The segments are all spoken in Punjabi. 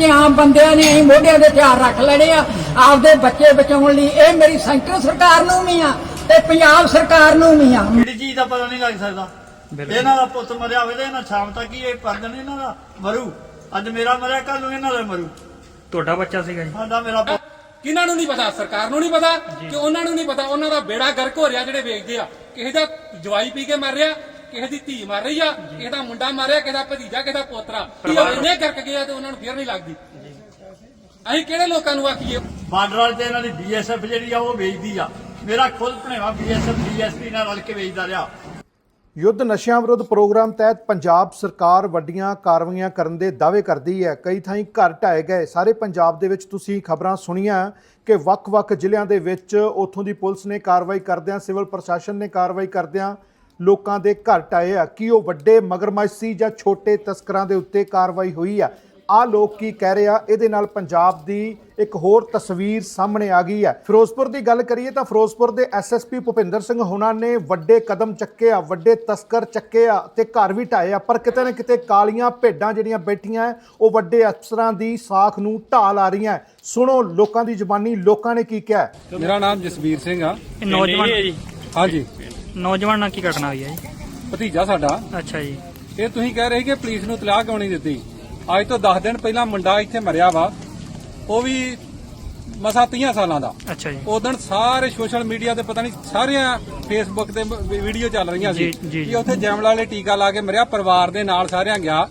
ਕਿ ਆਮ ਬੰਦਿਆਂ ਨੇ ਅਸੀਂ ਮੋਢਿਆਂ ਦੇ ਹਥਿਆਰ ਰੱਖ ਲੈਣੇ ਆ ਆਪਦੇ ਬੱਚੇ ਬਚਾਉਣ ਲਈ ਇਹ ਮੇਰੀ ਸੈਂਟਰ ਸਰਕਾਰ ਨੂੰ ਵੀ ਆ ਤੇ ਪੰਜਾਬ ਸਰਕਾਰ ਨੂੰ ਵੀ ਆ। ਕਿਹੜੀ ਚੀਜ਼ ਦਾ ਪਤਾ ਨਹੀਂ ਲੱਗ ਸਕਦਾ? ਇਹਨਾਂ ਦਾ ਪੁੱਤ ਮਰਿਆ ਹੋਵੇ ਤੇ ਇਹਨਾਂ ਸ਼ਾਮ ਤੱਕ ਹੀ ਇਹ ਪਰਦਨ ਇਹਨਾਂ ਦਾ ਮਰੂ। ਅੱਜ ਮੇਰਾ ਮਰਿਆ ਕੱਲ ਨੂੰ ਇਹਨਾਂ ਦਾ ਮਰੂ। ਤੁਹਾਡਾ ਬੱਚਾ ਸੀਗਾ ਜੀ। ਸਾਡਾ ਮੇਰਾ ਪੁੱਤ। ਕਿਹਨਾਂ ਨੂੰ ਨਹੀਂ ਪਤਾ? ਸਰਕਾਰ ਨੂੰ ਨਹੀਂ ਪਤਾ ਕਿ ਉਹਨਾਂ ਨੂੰ ਨਹੀਂ ਪਤਾ। ਉਹਨਾਂ ਦਾ ਬੇੜਾ ਗਰਕ ਹੋ ਰਿਹਾ ਜਿਹੜੇ ਵੇਚਦੇ ਆ। ਕਿਸੇ ਦਾ ਜਵਾਈ ਪੀ ਕੇ ਮਰ ਰਿਹਾ ਕਿਸੇ ਦੀ ਧੀ ਮਰ ਰਹੀ ਆ ਕਿਸੇ ਦਾ ਮੁੰਡਾ ਮਰ ਰਿਹਾ ਕਿਸੇ ਦਾ ਭਤੀਜਾ ਕਿਸੇ ਦਾ ਪੋਤਰਾ। ਇਹ ਇੰਨੇ ਗਰਕ ਗਿਆ ਤੇ ਉਹਨਾਂ ਨੂੰ ਫੇਰ ਨਹੀਂ ਲੱਗਦੀ। ਅਸੀਂ ਕਿਹੜੇ ਲੋਕਾਂ ਨੂੰ ਆਖੀਏ? ਬਾਰਡਰ ਵਾਲੇ ਤੇ ਇਹਨਾਂ ਦੀ ਬੀਐਸਐਫ ਜਿਹੜੀ ਆ ਉਹ ਵੇਚਦੀ ਆ। ਮੇਰਾ ਖੁਦ ਭਣੇਵਾ ਬੀਐਸਐਫ ਡੀਐਸਪੀ ਨਾਲ ਰਲ ਕੇ ਵੇਚਦਾ ਰਿਹਾ। ਯੁੱਧ ਨਸ਼ਿਆਂ ਵਿਰੁੱਧ ਪ੍ਰੋਗਰਾਮ ਤਹਿਤ ਪੰਜਾਬ ਸਰਕਾਰ ਵੱਡੀਆਂ ਕਾਰਵਾਈਆਂ ਕਰਨ ਦੇ ਦਾਅਵੇ ਕਰਦੀ ਹੈ। ਕਈ ਥਾਈਂ ਘਰ ਢਾਏ ਗਏ। ਸਾਰੇ ਪੰਜਾਬ ਦੇ ਵਿੱਚ ਤੁਸੀਂ ਖਬਰਾਂ ਸੁਣੀਆਂ ਕਿ ਵੱਖ-ਵੱਖ ਜ਼ਿਲ੍ਹਿਆਂ ਦੇ ਵਿੱਚ ਉਥੋਂ ਦੀ ਪੁਲਿਸ ਨੇ ਕਾਰਵਾਈ ਕਰਦਿਆਂ ਸਿਵਲ ਪ੍ਰਸ਼ਾਸਨ ਨੇ ਕਾਰਵਾਈ ਕਰਦਿਆਂ ਲੋਕਾਂ ਦੇ ਘਰ ਢਾਏ ਆ। ਕੀ ਉਹ ਵੱਡੇ ਮਗਰਮੱਛ ਸੀ ਜਾਂ ਛੋਟੇ ਤਸਕਰਾਂ ਦੇ ਉੱਤੇ ਕਾਰਵਾਈ ਹੋਈ ਆ? ਆ ਲੋਕ ਕੀ ਕਹਿ ਰਹੇ ਆ? ਇਹਦੇ ਨਾਲ ਪੰਜਾਬ ਦੀ ਇੱਕ ਹੋਰ ਤਸਵੀਰ ਸਾਹਮਣੇ ਆ ਗਈ ਹੈ ਫਿਰੋਜ਼ਪੁਰ ਦੀ ਗੱਲ ਕਰੀਏ ਤਾਂ ਫਿਰੋਜ਼ਪੁਰ ਦੇ ਐਸਐਸਪੀ ਭੁਪਿੰਦਰ ਸਿੰਘ ਹੁਣਾਂ ਨੇ ਵੱਡੇ ਕਦਮ ਚੱਕੇ ਆ ਵੱਡੇ ਤਸਕਰ ਚੱਕੇ ਆ ਤੇ ਘਰ ਵੀ ਢਾਏ ਆ। ਪਰ ਕਿਤੇ ਨਾ ਕਿਤੇ ਕਾਲੀਆਂ ਭੇਡਾਂ ਜਿਹੜੀਆਂ ਬੈਠੀਆਂ ਉਹ ਵੱਡੇ ਅਫਸਰਾਂ ਦੀ ਸਾਖ ਨੂੰ ਢਾਲ ਆ ਰਹੀਆਂ। ਸੁਣੋ ਲੋਕਾਂ ਦੀ ਜ਼ੁਬਾਨੀ ਲੋਕਾਂ ਨੇ ਕੀ ਕਿਹਾ। ਮੇਰਾ ਨਾਮ ਜਸਵੀਰ ਸਿੰਘ ਆ। ਨੌਜਵਾਨ ਹਾਂਜੀ। ਨੌਜਵਾਨ ਨਾਲ ਕੀ ਘਟਨਾ ਹੋਈ ਹੈ ਜੀ? ਭਤੀਜਾ ਸਾਡਾ। ਅੱਛਾ ਜੀ। ਇਹ ਤੁਸੀਂ ਕਹਿ ਰਹੇ ਕਿ ਪੁਲਿਸ ਨੂੰ ਤਲਾਕ ਕਿਉਂ ਨਹੀਂ ਦਿੱਤੀ? ਅੱਜ ਤੋਂ 10 ਦਿਨ ਪਹਿਲਾਂ ਮੁੰਡਾ ਇੱਥੇ ਮਰਿਆ ਵਾ। ਉਹ ਵੀ ਮਸਾ 30 ਸਾਲਾਂ ਦਾ। ਅੱਛਾ ਜੀ। ਉਦੋਂ ਸਾਰੇ ਸੋਸ਼ਲ ਮੀਡੀਆ ਤੇ ਪਤਾ ਨਹੀਂ ਸਾਰੀਆਂ ਫੇਸਬੁੱਕ ਤੇ ਵੀਡੀਓ ਚੱਲ ਰਹੀਆਂ ਸੀ। ਕਿ ਉੱਥੇ ਜੈਮਲਾ ਵਾਲੇ ਟੀਕਾ ਲਾ ਕੇ ਮਰਿਆ ਪਰਿਵਾਰ ਦੇ ਨਾਲ ਸਾਰਿਆਂ ਗਿਆ।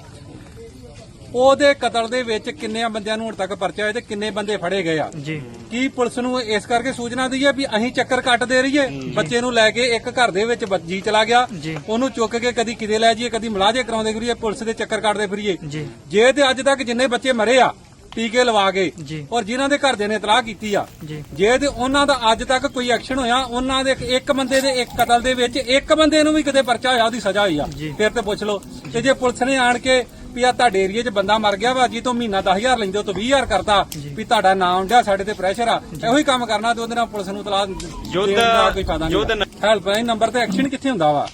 ਉਹਦੇ ਕਤਲ ਦੇ ਵਿੱਚ ਕਿੰਨੇ ਬੰਦਿਆਂ ਨੂੰ ਹੁਣ ਤੱਕ ਪਰਚਾ ਹੋਇਆ ਤੇ ਕਿੰਨੇ ਬੰਦੇ ਫੜੇ ਗਏ ਆ? ਜੀ। ਕੀ ਪੁਲਿਸ ਨੂੰ ਇਸ ਕਰਕੇ ਸੂਚਨਾ ਦਈਏ ਵੀ ਅਸੀਂ ਚੱਕਰ ਕੱਟ ਦੇ ਰਹੀਏ? ਬੱਚੇ ਨੂੰ ਲੈ ਕੇ ਇੱਕ ਘਰ ਦੇ ਵਿੱਚ ਜੀ ਚਲਾ ਗਿਆ। ਉਹਨੂੰ ਚੁੱਕ ਕੇ ਕਦੀ ਕਿਤੇ ਲੈ ਜਾਈਏ ਕਦੀ ਮਲਾਜੇ ਕਰਾਉਂਦੇ ਫਿਰੀਏ ਪੁਲਿਸ ਦੇ ਚੱਕਰ ਕੱਟਦੇ ਫਿਰੀਏ। ਜੀ। ਤੇ ਅੱਜ ਤੱਕ ਜਿੰਨੇ ਬੱਚੇ ਮਰੇ ਆ ਟੀਕੇ ਲਵਾ ਕੇ। ਔਰ ਜਿਨ੍ਹਾਂ ਦੇ ਘਰਦਿਆਂ ਨੇ ਇਤਲਾਹ ਕੀਤੀ ਆ ਜੀ। ਤੇ ਉਹਨਾਂ ਦਾ ਅੱਜ ਤੱਕ ਕੋਈ ਐਕਸ਼ਨ ਹੋਇਆ ਉਹਨਾਂ ਦੇ ਇੱਕ ਬੰਦੇ ਦੇ ਇੱਕ ਕਤਲ ਦੇ ਵਿੱਚ ਇੱਕ ਬੰਦੇ ਨੂੰ ਵੀ ਕਿਤੇ ਪਰਚਾ ਹੋਇਆ ਉਹਦੀ ਸਜ਼ਾ ਹੋਈ ਆ। ਫਿਰ ਤੇ ਪੁੱਛ ਲਓ। ਤੇ ਜੇ ਪੁਲਿਸ ਨੇ ਆਣ ਕੇ ਵੀ ਆ ਤੁਹਾਡੇ ਏਰੀਏ 'ਚ ਬੰਦਾ ਮਰ ਗਿਆ ਵਾ ਜੀ ਤੋਂ ਮਹੀਨਾ 10000 ਲੈਂਦੇ ਹੋ ਤੋਂ 20000 ਕਰਤਾ ਵੀ ਤੁਹਾਡਾ ਨਾਮ ਹੁੰਦਾ ਸਾਡੇ ਤੇ ਪ੍ਰੈਸ਼ਰ ਆ। ਇਹੋ ਹੀ ਕੰਮ ਕਰਨਾ ਤੇ ਉਹਦੇ ਨਾਲ ਪੁਲਿਸ ਨੂੰ ਤਲਾਕ ਦੇਣ ਦਾ ਕੋਈ ਫਾਇਦਾ ਨਹੀਂ ਹੈਲਪਲਾਈਨ ਨੰਬਰ ਤੇ ਐਕਸ਼ਨ ਕਿੱਥੇ ਹੁੰਦਾ ਵਾ?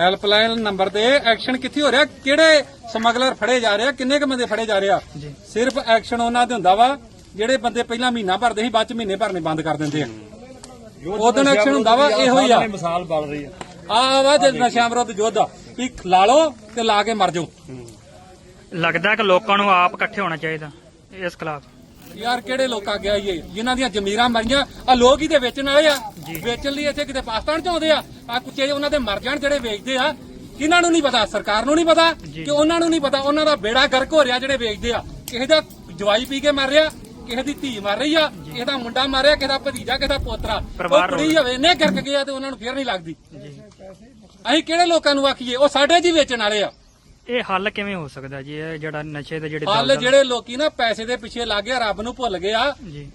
ਹੈਲਪਲਾਈਨ ਨੰਬਰ ਤੇ ਐਕਸ਼ਨ ਕਿੱਥੇ ਹੋ ਰਿਹਾ? ਕਿਹੜੇ ਸਮਗਲਰ ਫੜੇ ਜਾ ਰਹੇ ਆ? ਕਿੰਨੇ ਕ ਬੰਦੇ ਫੜੇ ਜਾ ਰਹੇ ਆ? ਸਿਰਫ ਐਕਸ਼ਨ ਉਹਨਾਂ ਤੇ ਹੁੰਦਾ ਵਾ ਜਿਹੜੇ ਬੰਦੇ ਪਹਿਲਾਂ ਮਹੀਨਾ ਭਰਦੇ ਸੀ ਬਾਅਦ ਚ ਮਹੀਨੇ ਭਰਨੇ ਬੰਦ ਕਰ ਦਿੰਦੇ ਆ। ਉਦੋਂ ਐਕਸ਼ਨ ਹੁੰਦਾ ਵਾ ਇਹੋ ਹੀ ਆ। ਮਿਸਾਲ ਬਣ ਰਹੀ ਆ। ਆ ਵਾ ਜੇ ਨਸ਼ਿਆਂ ਵਿਰੁੱਧ ਯੁੱਧ। ਵੀ ਲਾ ਲਓ ਤੇ ਲਾ ਕੇ ਮਰ ਜਾਓ। ਲੱਗਦਾ ਕਿ ਲੋਕਾਂ ਨੂੰ ਆਪ ਇਕੱਠੇ ਹੋਣਾ ਚਾਹੀਦਾ ਇਸ ਖਿਲਾਫ। ਯਾਰ ਕਿਹੜੇ ਲੋਕ ਆ ਗਿਆ ਇਹ ਜਿਨ੍ਹਾਂ ਦੀਆਂ ਜ਼ਮੀਰਾਂ ਮਰੀਆਂ ਆ ਲੋਕ ਹੀ ਤੇ ਵੇਚਣ ਵਾਲੇ ਆ। ਵੇਚਣ ਲਈ ਇੱਥੇ ਕਿਤੇ ਪਾਕਿਸਤਾਨ ਚ ਆਉਂਦੇ ਆ। ਆ ਕੁੱਤੇ ਉਹਨਾਂ ਦੇ ਮਰ ਜਾਣ ਜਿਹੜੇ ਵੇਚਦੇ ਆ। ਕਿਹਨਾਂ ਨੂੰ ਨਹੀਂ ਪਤਾ? ਸਰਕਾਰ ਨੂੰ ਨਹੀਂ ਪਤਾ ਕਿ ਉਹਨਾਂ ਨੂੰ ਨਹੀਂ ਪਤਾ? ਉਹਨਾਂ ਦਾ ਬੇੜਾ ਗਰਕ ਹੋ ਰਿਹਾ ਜਿਹੜੇ ਵੇਚਦੇ ਆ। ਕਿਸੇ ਦਾ ਜਵਾਈ ਪੀ ਕੇ ਮਰ ਰਿਹਾ ਕਿਸੇ ਦੀ ਧੀ ਮਰ ਰਹੀ ਆ ਕਿਸੇ ਦਾ ਮੁੰਡਾ ਮਰ ਰਿਹਾ ਕਿਸੇ ਦਾ ਭਤੀਜਾ ਕਿਸੇ ਦਾ ਪੋਤਰਾ। ਉਹ ਕੁੜੀ ਹੋਵੇ। ਨੇ ਗਰਕ ਗਿਆ ਤੇ ਉਹਨਾਂ ਨੂੰ ਫੇਰ ਨਹੀਂ ਲੱਗਦੀ। ਅਸੀਂ ਕਿਹੜੇ ਲੋਕਾਂ ਨੂੰ ਆਖੀਏ? ਉਹ ਸਾਡੇ ਜੀ ਵੇਚਣ ਵਾਲੇ ਆ। ਇਹ ਹੱਲ ਕਿਵੇਂ ਹੋ ਸਕਦਾ ਜੀ? ਇਹ ਜਿਹੜਾ ਨਸ਼ੇ ਦੇ ਜਿਹੜੇ ਹੱਲ ਜਿਹੜੇ ਲੋਕੀ ਨਾ ਪੈਸੇ ਦੇ ਪਿੱਛੇ ਲੱਗ ਗਿਆ ਰੱਬ ਨੂੰ ਭੁੱਲ ਗਿਆ। ਜੀ।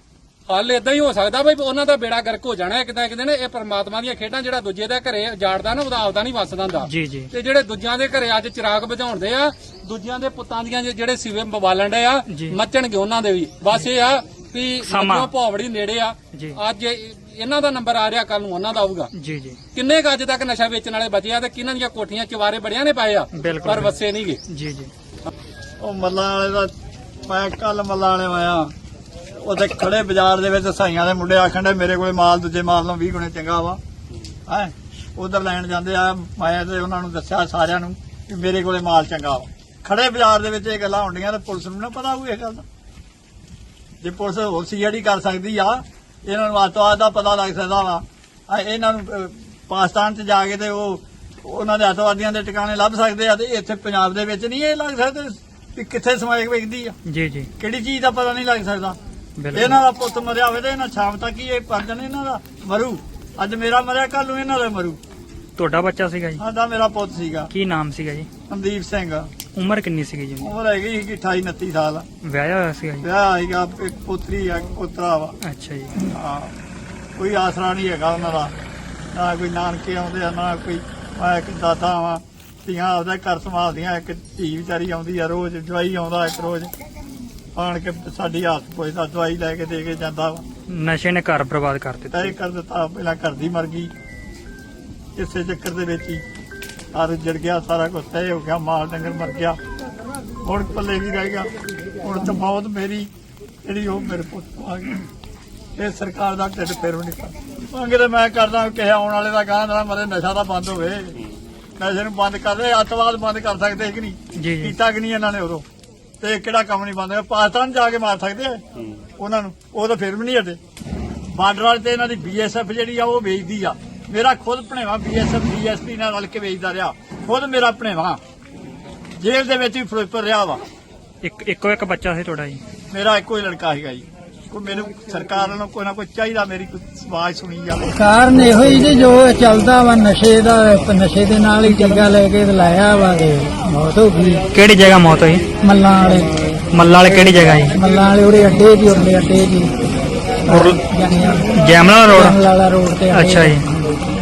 ਹੱਲ ਇਦਾਂ ਹੀ ਹੋ ਸਕਦਾ ਬਈ ਉਹਨਾਂ ਦਾ ਬੇੜਾ ਗਰਕ ਹੋ ਜਾਣਾ ਇੱਕ ਤਾਂ ਇੱਕ ਦਿਨ ਇਹ ਪਰਮਾਤਮਾ ਦੀਆਂ ਖੇਡਾਂ ਜਿਹੜਾ ਦੂਜੇ ਦੇ ਘਰੇ ਜਾੜਦਾ ਨਾ ਉਹਦਾ ਆਪਦਾ ਨਹੀਂ ਵਸਦਾ ਹੁੰਦਾ ਜੀ ਜੀ। ਤੇ ਜਿਹੜੇ ਦੂਜਿਆਂ ਦੇ ਘਰੇ ਅੱਜ ਚਿਰਾਗ ਬੁਝਾਉਂਦੇ ਆ ਦੂਜਿਆਂ ਦੇ ਪੁੱਤਾਂ ਦੀਆਂ ਜਿਹੜੇ ਸਿਵੇ ਬਵਾਲਣ ਦੇ ਆ। ਮੱਚਣਗੇ ਉਹਨਾਂ ਦੇ ਵੀ। ਬਸ ਇਹ ਆ ਵੀ ਸਮਾਂ। ਭੌਵੜੀ ਨੇੜੇ ਆ। ਅੱਜ ਇਹਨਾਂ ਦਾ ਨੰਬਰ ਆ ਰਿਹਾ ਕੱਲ ਨੂੰ ਉਹਨਾਂ ਦਾ ਆਊਗਾ। ਜੀ ਜੀ। ਕਿੰਨੇ ਕੁ ਅੱਜ ਤੱਕ ਨਸ਼ਾ ਵੇਚਣ ਵਾਲੇ ਬਚੇ ਆ ਤੇ ਕਿਹਨਾਂ ਦੀਆਂ ਕੋਠੀਆਂ ਚਵਾਰੇ ਬੜਿਆਂ ਨੇ ਪਾਏ ਆ? ਬਿਲਕੁਲ। ਪਰ ਵਸੇ ਨਹੀਂਗੇ ਜੀ ਜੀ। ਉਹ ਮੱਲਾਂ ਵਾਲੇ ਦਾ ਮੈਂ ਕੱਲ ਮੱਲਾਂ ਵਾਲੇ ਆਇਆ ਉਹਦੇ ਖੜੇ ਬਾਜ਼ਾਰ ਦੇ ਵਿੱਚ ਸਾਈਆਂ ਦੇ ਮੁੰਡੇ ਆਖਣ ਦੇ ਮੇਰੇ ਕੋਲੇ ਮਾਲ ਦੂਜੇ ਮਾਲ ਨਾਲੋਂ 20 ਗੁਣੇ ਚੰਗਾ ਵਾ। ਹੈ? ਉਧਰ ਲੈਣ ਜਾਂਦੇ ਆ ਮੈਂ ਤੇ ਉਹਨਾਂ ਨੂੰ ਦੱਸਿਆ ਸਾਰਿਆਂ ਨੂੰ ਕਿ ਮੇਰੇ ਕੋਲੇ ਮਾਲ ਚੰਗਾ ਵਾ। ਖੜੇ ਬਾਜ਼ਾਰ ਦੇ ਵਿੱਚ ਇਹ ਗੱਲਾਂ ਹੁੰਦੀਆਂ ਤੇ ਪੁਲਿਸ ਨੂੰ ਨਾ ਪਤਾ ਹੋਊ ਇਹ ਗੱਲ ਦਾ। ਜੇ ਪੁਲਿਸ ਹੋਰ ਸੀਆਈਡੀ ਕਰ ਸਕਦੀ ਆ ਇਹਨਾਂ ਨੂੰ ਆਤਵਾਦ ਦਾ ਪਤਾ ਲੱਗ ਸਕਦਾ ਵਾ। ਆ ਇਹਨਾਂ ਨੂੰ ਪਾਕਿਸਤਾਨ 'ਚ ਜਾ ਕੇ ਤੇ ਉਹ ਉਹਨਾਂ ਦੇ ਆਤਵਾਦੀਆਂ ਦੇ ਟਿਕਾਣੇ ਲੱਭ ਸਕਦੇ ਆ ਤੇ ਇੱਥੇ ਪੰਜਾਬ ਦੇ ਵਿੱਚ ਨਹੀਂ ਇਹ ਲੱਗ ਸਕਦੇ ਕਿ ਕਿੱਥੇ ਸਮਾਇਕ ਵੇਖਦੀ ਆ। ਜੀ ਜੀ। ਕਿਹੜੀ ਚੀਜ਼ ਦਾ ਪਤਾ ਨਹੀਂ ਲੱਗ ਸਕਦਾ। ਇਹਨਾਂ ਦਾ ਪੁੱਤ ਮਰਿਆ ਹੋਵੇ ਤੇ ਇਹਨਾਂ ਸ਼ਾਮ ਤੱਕ ਹੀ ਇਹ ਪਰਜਨ ਇਹਨਾਂ ਦਾ? ਮਰੂ। ਅੱਜ ਮੇਰਾ ਮਰਿਆ ਕੱਲ ਨੂੰ ਇਹਨਾਂ ਦਾ ਮਰੂ। ਤੁਹਾਡਾ ਬੱਚਾ ਸੀਗਾ ਜੀ? ਸਾਡਾ ਮੇਰਾ ਪੁੱਤ ਸੀਗਾ। ਕੀ ਨਾਮ ਸੀਗਾ ਜੀ? ਸੰਦੀਪ ਸਿੰਘ। ਉਮਰ ਕਿੰਨੀ ਸੀਗੀ ਜੀ? ਉਮਰ ਹੈਗੀ ਸੀ 28 29 ਸਾਲ। ਵਿਆਹਿਆ ਹੋਇਆ ਸੀਗਾ ਜੀ? ਵਿਆਹ ਹੈਗਾ ਇੱਕ ਪੁੱਤਰੀ ਆ ਇੱਕ ਪੁੱਤਰਾ ਵਾ। ਅੱਛਾ ਜੀ। ਹਾਂ ਕੋਈ ਆਸਰਾ ਨਹੀਂ ਹੈਗਾ ਉਹਨਾਂ ਦਾ। ਨਾ ਕੋਈ ਨਾਨਕੇ ਆਉਂਦੇ ਆ ਨਾ ਕੋਈ ਮੈਂ ਇੱਕ ਦਾਦਾ ਵਾਂ। ਧੀਆਂ ਆਪਦਾ ਘਰ ਸੰਭਾਲਦੀਆਂ ਇੱਕ ਧੀ ਵਿਚਾਰੀ ਆਉਂਦੀ ਆ ਰੋਜ਼ ਜਵਾਈ ਆਉਂਦਾ ਇੱਕ ਰੋਜ਼। ਆਣ ਕੇ ਸਾਡੀ ਹੱਥ ਪੁੱਛਦਾ ਦਵਾਈ ਲੈ ਕੇ ਦੇ ਕੇ ਜਾਂਦਾ ਵਾ। ਨਸ਼ੇ ਨੇ ਘਰ ਬਰਬਾਦ ਕਰ ਦਿੱਤਾ ਤੈਅ ਕਰ ਦਿੱਤਾ ਪਹਿਲਾਂ ਘਰ ਦੀ ਮਰ ਗਈ। ਇਸੇ ਚੱਕਰ ਦੇ ਵਿੱਚ ਹੀ ਆਰ ਜੜ ਗਿਆ ਸਾਰਾ ਕੁਝ ਤੈਅ ਹੋ ਗਿਆ ਮਾਲ ਡੰਗਰ ਮਰ ਗਿਆ। ਹੁਣ ਪੱਲੇ ਵੀ ਰਹਿ ਗਿਆ। ਹੁਣ ਤਾਂ ਮੌਤ ਮੇਰੀ ਜਿਹੜੀ ਉਹ ਮੇਰੇ ਪੁੱਤ ਆ ਗਈ। ਇਹ ਸਰਕਾਰ ਦਾ ਢਿੱਡ ਫੇਰੋ ਨਹੀਂ ਕਰ ਮੰਗੇ ਤੇ ਮੈਂ ਕਰਦਾ ਕਿ ਆਉਣ ਵਾਲੇ ਦਾ ਗਾਂ ਨਾ ਮਰੇ ਨਸ਼ਾ ਤਾਂ ਬੰਦ ਹੋਵੇ। ਨਸ਼ੇ ਨੂੰ ਬੰਦ ਕਰ ਦੇ ਅੱਤਵਾਦ ਬੰਦ ਕਰ ਸਕਦੇ ਕਿ ਨਹੀਂ। ਕੀਤਾ ਕਿ ਨਹੀਂ ਇਹਨਾਂ ਨੇ ਉਦੋਂ? ਤੇ ਕਿਹੜਾ ਕੰਮ ਨਹੀਂ ਬੰਦ ਪਾਕਿਸਤਾਨ ਜਾ ਕੇ ਮਾਰ ਸਕਦੇ ਆ ਉਹਨਾਂ ਨੂੰ? ਉਹ ਤਾਂ ਫਿਰ ਵੀ ਨਹੀਂ ਹਟੇ। ਬਾਰਡਰ ਵਾਲੇ ਤੇ ਇਹਨਾਂ ਦੀ ਬੀਐਸਐਫ ਜਿਹੜੀ ਆ ਉਹ ਵੇਚਦੀ ਆ। ਮੇਰਾ ਖੁਦ ਭਣੇਵਾ ਬੀਐਸਐਫ ਡੀਐਸਪੀ ਨਾਲ ਰਲ ਕੇ ਵੇਚਦਾ ਰਿਹਾ। ਖੁਦ ਮੇਰਾ ਭਣੇਵਾ। ਜੇਲ੍ਹ ਦੇ ਵਿੱਚ ਵੀ ਫਿਰੋਜ਼ਪੁਰ ਰਿਹਾ ਵਾ। ਇੱਕ ਇੱਕੋ ਇੱਕ ਬੱਚਾ ਸੀ ਤੁਹਾਡਾ ਜੀ? ਮੇਰਾ ਇੱਕੋ ਹੀ ਲੜਕਾ ਹੈਗਾ ਜੀ। ਕੋਈ ਮੈਨੂੰ ਸਰਕਾਰ ਵੱਲੋਂ ਕੋਈ ਨਾ ਕੋਈ ਚਾਹੀਦਾ ਮੇਰੀ ਕੋਈ ਆਵਾਜ਼ ਸੁਣੀ ਜਾਵੇ। ਕਾਰਨ ਇਹੋ ਹੀ ਜੀ ਜੋ ਚੱਲਦਾ ਵਾ ਨਸ਼ੇ ਦਾ ਨਸ਼ੇ ਦੇ ਨਾਲ ਹੀ ਟੀਕਾ ਲੈ ਕੇ ਤੇ ਲਾਇਆ ਵਾ ਤੇ ਮੌਤ ਹੋ ਗਈ। ਕਿਹੜੀ ਜਗ੍ਹਾ ਮੌਤ ਹੋਈ? ਮੱਲਾਂ ਵਾਲੇ। ਮੱਲਾ ਵਾਲੇ ਕਿਹੜੀ ਜਗ੍ਹਾ ਜੀ? ਮੱਲਾਂ ਵਾਲੇ ਉਹਦੇ ਅੱਡੇ ਜੀ ਉਹਦੇ ਅੱਡੇ ਜਾਨੀਆਂ ਜੈਮਲਾ ਰੋਡ? ਵਾਲਾ ਰੋਡ ਤੇ। ਅੱਛਾ ਜੀ।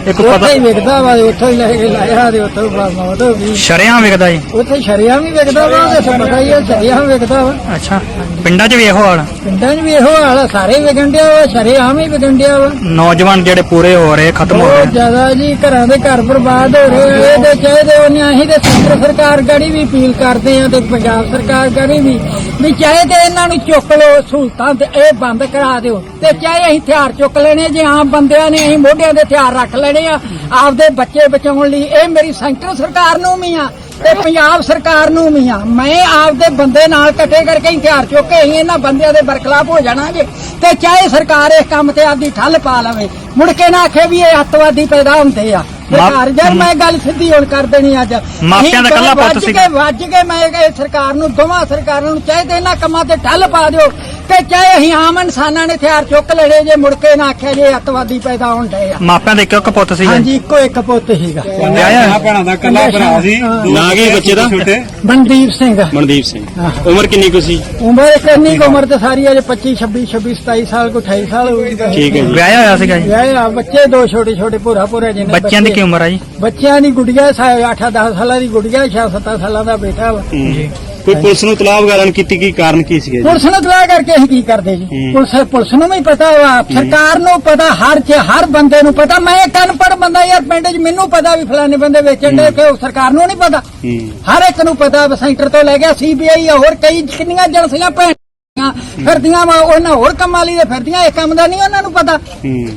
ਇੱਕ ਉੱਥੇ ਪਤਾ ਹੀ ਵਿਕਦਾ ਵਾ ਉੱਥੋਂ ਹੀ ਲੈ ਕੇ ਲਾਇਆ ਤੇ ਉੱਥੋਂ ਬਸ ਮੌਤ ਹੋ ਗਈ। ਸ਼ਰਿਆਂ ਵਿਕਦਾ ਜੀ? ਉੱਥੇ ਸ਼ਰੀਆਂ ਵੀ ਵਿਕਦਾ ਵਾ ਤੇ ਪਤਾ ਹੀ ਹੈ ਸ਼ਰੀਆਂ ਵਿਕਦਾ ਵਾ। ਅੱਛਾ ਪਿੰਡਾਂ 'ਚ ਵੀ ਇਹੋ ਹਾਲ? ਪਿੰਡਾਂ 'ਚ ਵੀ ਇਹੋ ਹਾਲ ਆ ਸਾਰੇ ਵਿਕਣ ਡਿਆ ਵਾ ਸ਼ਰੀਆਂ ਵੀ ਵਿਕਣ ਡਿਆ ਵਾ। ਨੌਜਵਾਨ ਜਿਹੜੇ ਪੂਰੇ ਹੋ ਰਹੇ ਖਤਮ ਹੋ ਬਹੁਤ ਰਹੇ। ਜ਼ਿਆਦਾ ਜੀ ਘਰਾਂ ਦੇ ਘਰ ਬਰਬਾਦ ਹੋ ਰਹੇ ਆ ਇਹਦੇ ਚਾਹੀਦੇ ਉਹਨੇ ਅਸੀਂ ਤੇ ਕੇਂਦਰ ਸਰਕਾਰ ਗੜੀ ਵੀ ਅਪੀਲ ਕਰਦੇ ਆ ਤੇ ਪੰਜਾਬ ਸਰਕਾਰ ਗੜੀ ਵੀ ਵੀ ਚਾਹੇ ਤੇ ਇਹਨਾਂ ਨੂੰ ਚੁੱਕ ਲਓ ਸਹੂਲਤਾਂ ਤੇ ਇਹ ਬੰਦ ਕਰਾ ਦਿਓ ਤੇ ਚਾਹੇ ਅਸੀਂ ਹਥਿਆਰ ਚੁੱਕ ਲੈਣੇ ਜੇ ਆਮ ਬੰਦਿਆਂ ਨੇ ਅਸੀਂ ਮੋਢਿਆਂ ਦੇ ਹਥਿਆਰ ਰੱਖ ਲੈਣੇ ਆ ਆਪਦੇ ਬੱਚੇ ਬਚਾਉਣ ਲਈ। ਇਹ ਮੇਰੀ ਸੈਂਟਰ ਸਰਕਾਰ ਨੂੰ ਵੀ ਆ ਤੇ ਪੰਜਾਬ ਸਰਕਾਰ ਨੂੰ ਵੀ ਆ। ਮੈਂ ਆਪਦੇ ਬੰਦੇ ਨਾਲ ਇਕੱਠੇ ਕਰਕੇ ਹਥਿਆਰ ਚੁੱਕ ਕੇ ਅਸੀਂ ਇਹਨਾਂ ਬੰਦਿਆਂ ਦੇ ਬਰਖਲਾਫ ਹੋ ਜਾਣਾਗੇ ਤੇ ਚਾਹੇ ਸਰਕਾਰ ਇਸ ਕੰਮ ਤੇ ਆਪਦੀ ਠੱਲ ਪਾ ਲਵੇ। ਮੁੜ ਕੇ ਨਾ ਆਖੇ ਵੀ ਇਹ ਅੱਤਵਾਦੀ ਪੈਦਾ ਹੁੰਦੇ ਆ। ਸਰਕਾਰ ਯਾਰ ਮੈਂ ਗੱਲ ਸਿੱਧੀ ਹੁਣ ਕਰ ਦੇਣੀ ਅੱਜ। ਮਾਪਿਆਂ ਦਾ ਇਕੱਲਾ ਪੁੱਤ। ਕੇ ਵੱਜ ਕੇ ਮੈਂ ਇਹ ਸਰਕਾਰ ਨੂੰ ਦੋਵਾਂ ਸਰਕਾਰਾਂ ਨੂੰ ਚਾਹੇ ਤੇ ਇਹਨਾਂ ਕੰਮਾਂ ਤੇ ਠੱਲ ਪਾ ਦਿਓ। ਤੇ ਚਾਹੇ ਅਸੀਂ ਆਮ ਇਨਸਾਨਾਂ ਨੇ ਹਥਿਆਰ ਚੁੱਕ ਲੈਣੇ ਜੇ ਮੁੜ ਕੇ ਨਾ ਆਖਿਆ ਜੇ ਅੱਤਵਾਦੀ ਪੈਦਾ ਹੋਣ ਡਏ ਆ। ਮਾਪਿਆਂ ਦੇ ਇੱਕ ਇੱਕ ਪੁੱਤ ਸੀ ਹਾਂਜੀ ਇੱਕੋ ਇੱਕ ਪੁੱਤ ਸੀਗਾ। ਵਿਆਹਿਆ ਭੈਣਾਂ ਦਾ ਕੱਲਾ ਭਰਾ ਸੀ। ਨਾਂ ਕੀ ਬੱਚੇ ਦਾ? ਮਨਦੀਪ ਸਿੰਘ। ਮਨਦੀਪ ਸਿੰਘ। ਉਮਰ ਕਿੰਨੀ ਕੁ ਸੀ? ਉਮਰ ਕਿੰਨੀ ਕੁ ਉਮਰ ਤੇ ਸਾਰੀ ਅਜੇ 25 26 26 27 ਸਾਲ ਕੋ 28 ਸਾਲ ਹੋ ਗਈ। ਠੀਕ ਹੈ ਜੀ। ਵਿਆਹਿਆ ਹੋਇਆ ਸੀਗਾ ਜੀ? ਵਿਆਹ ਆ ਬੱਚੇ ਦੋ ਛੋਟੇ ਛੋਟੇ ਭੂਰਾ ਭੂਰਾ ਜਿਹਨੇ ਬੱਚਿਆਂ ਦੀ ਕੀ ਉਮਰ ਆ ਜੀ? ਬੱਚਿਆਂ ਦੀ ਗੁੜੀਆ 8 10 ਸਾਲਾਂ ਦੀ ਗੁੜੀਆ 6 7 ਸਾਲਾਂ ਦਾ ਬੇਟਾ ਵਾ। ਜੀ। ਕੋਈ ਪੁਲਿਸ ਨੂੰ ਤਲਾਬ ਵਗੈਰਾ ਕੀਤੀ ਕੀ ਕਾਰਨ ਕੀ ਸੀਗਾ ਜੀ? ਪੁਲਿਸ ਨੂੰ ਤਲਾ ਕਰਕੇ ਅਸੀਂ ਕੀ ਕਰਦੇ ਜੀ? ਹੂੰ। ਪੁਲਿਸ ਪੁਲਿਸ ਨੂੰ ਵੀ ਪਤਾ ਵਾ ਸਰਕਾਰ ਨੂੰ ਪਤਾ ਹਰ ਚ ਹਰ ਬੰਦੇ ਨੂੰ ਪਤਾ। ਮੈਂ ਇੱਕ ਅਨਪੜ੍ਹ ਬੰਦਾ ਯਾਰ ਪਿੰਡ 'ਚ ਮੈਨੂੰ ਪਤਾ ਵੀ ਫਲਾਣੇ ਬੰਦੇ ਵੇਚਣ ਦੇ ਕਿ ਉਹ ਸਰਕਾਰ ਨੂੰ ਨਹੀਂ ਪਤਾ। ਹੂੰ। ਹਰ ਇੱਕ ਨੂੰ ਪਤਾ ਵਾ, ਸੈਂਟਰ ਤੋਂ ਲੈ ਗਿਆ ਸੀਬੀਆਈ ਹੋਰ ਕਈ ਕਿੰਨੀਆਂ ਏਜੰਸੀਆਂ ਭੈਣ ਫਿਰਦੀਆਂ ਵਾ ਉਹਨਾਂ ਹੋਰ ਕੰਮਾਂ ਲਈ ਤੇ ਫਿਰਦੀਆਂ ਇਹ ਕੰਮ ਦਾ ਨਹੀਂ ਉਹਨਾਂ ਨੂੰ ਪਤਾ। ਹੂੰ।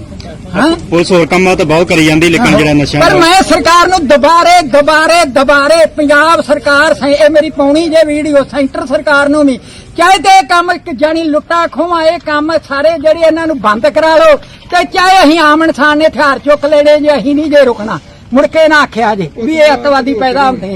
ਹਾਂ? ਪੁਲਿਸ ਹੋਰ ਕੰਮਾਂ ਤਾਂ ਬਹੁਤ ਕਰੀ ਜਾਂਦੀ ਲੇਕਿਨ ਜਿਹੜਾ ਨਸ਼ਿਆਂ ਪਰ ਮੈਂ ਸਰਕਾਰ ਨੂੰ ਦੁਬਾਰੇ ਦੁਬਾਰੇ ਦੁਬਾਰੇ ਪੰਜਾਬ ਸਰਕਾਰ ਸੈਂ- ਇਹ ਮੇਰੀ ਪਾਉਣੀ ਜੇ ਵੀਡੀਓ ਸੈਂਟਰ ਸਰਕਾਰ ਨੂੰ ਵੀ। ਚਾਹੇ ਤੇ ਇਹ ਕੰਮ ਜਾਨੀ ਲੁੱਟਾ ਖੋਵਾ ਇਹ ਕੰਮ ਸਾਰੇ ਜਿਹੜੇ ਇਹਨਾਂ ਨੂੰ ਬੰਦ ਕਰਾ ਲਓ ਤੇ ਚਾਹੇ ਅਸੀਂ ਆਮ ਇਨਸਾਨ ਨੇ ਹਥਿਆਰ ਚੁੱਕ ਲੈਣੇ ਜੇ ਅਸੀਂ ਨਹੀਂ ਜੇ ਰੁਕਣਾ। ਮੁੜ ਕੇ ਨਾ ਆਖਿਆ ਜੇ ਵੀ ਇਹ ਅੱਤਵਾਦੀ ਪੈਦਾ ਹੁੰਦੇ ਆ।